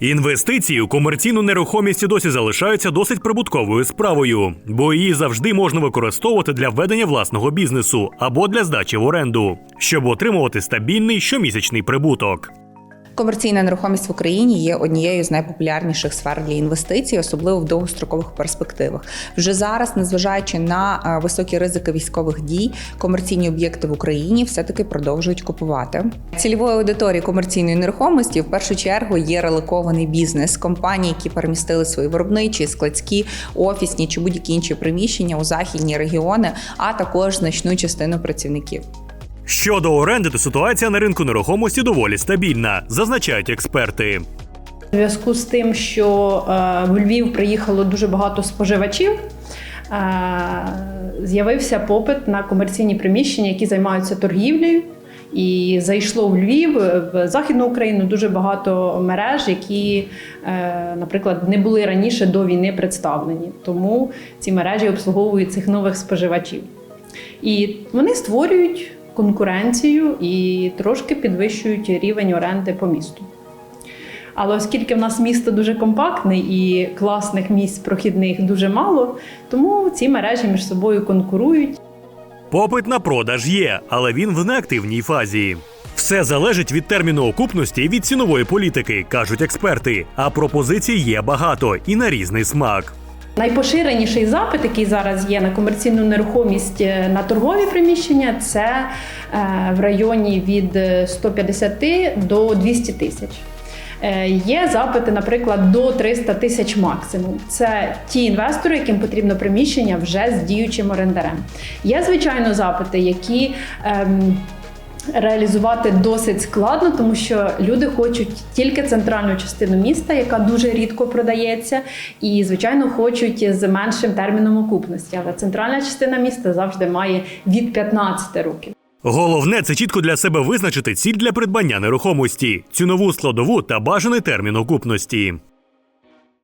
Інвестиції у комерційну нерухомість досі залишаються досить прибутковою справою, бо її завжди можна використовувати для ведення власного бізнесу або для здачі в оренду, щоб отримувати стабільний щомісячний прибуток. Комерційна нерухомість в Україні є однією з найпопулярніших сфер для інвестицій, особливо в довгострокових перспективах. Вже зараз, незважаючи на е, високі ризики військових дій, комерційні об'єкти в Україні все-таки продовжують купувати. Цільовою аудиторією комерційної нерухомості в першу чергу є релокований бізнес компанії, які перемістили свої виробничі, складські, офісні чи будь-які інші приміщення у західні регіони, а також значну частину працівників. Щодо оренди, то ситуація на ринку нерухомості доволі стабільна, зазначають експерти. У зв'язку з тим, що е, в Львів приїхало дуже багато споживачів, е, з'явився попит на комерційні приміщення, які займаються торгівлею. І зайшло в Львів, в Західну Україну дуже багато мереж, які, е, наприклад, не були раніше до війни представлені. Тому ці мережі обслуговують цих нових споживачів. І вони створюють конкуренцію і трошки підвищують рівень оренди по місту. Але оскільки в нас місто дуже компактне і класних місць прохідних дуже мало, тому ці мережі між собою конкурують. Попит на продаж є, але він в неактивній фазі. Все залежить від терміну окупності і від цінової політики, кажуть експерти. А пропозицій є багато і на різний смак. Найпоширеніший запит, який зараз є на комерційну нерухомість е, на торгові приміщення, це е, в районі від е, 150 до 200 тисяч. Е, Є запити, наприклад, до 300 тисяч максимум. Це ті інвестори, яким потрібно приміщення вже з діючим орендарем. Є, звичайно, запити, які. Ем, Реалізувати досить складно, тому що люди хочуть тільки центральну частину міста, яка дуже рідко продається, і звичайно хочуть з меншим терміном окупності. Але центральна частина міста завжди має від 15 років. Головне це чітко для себе визначити ціль для придбання нерухомості, цінову складову та бажаний термін окупності.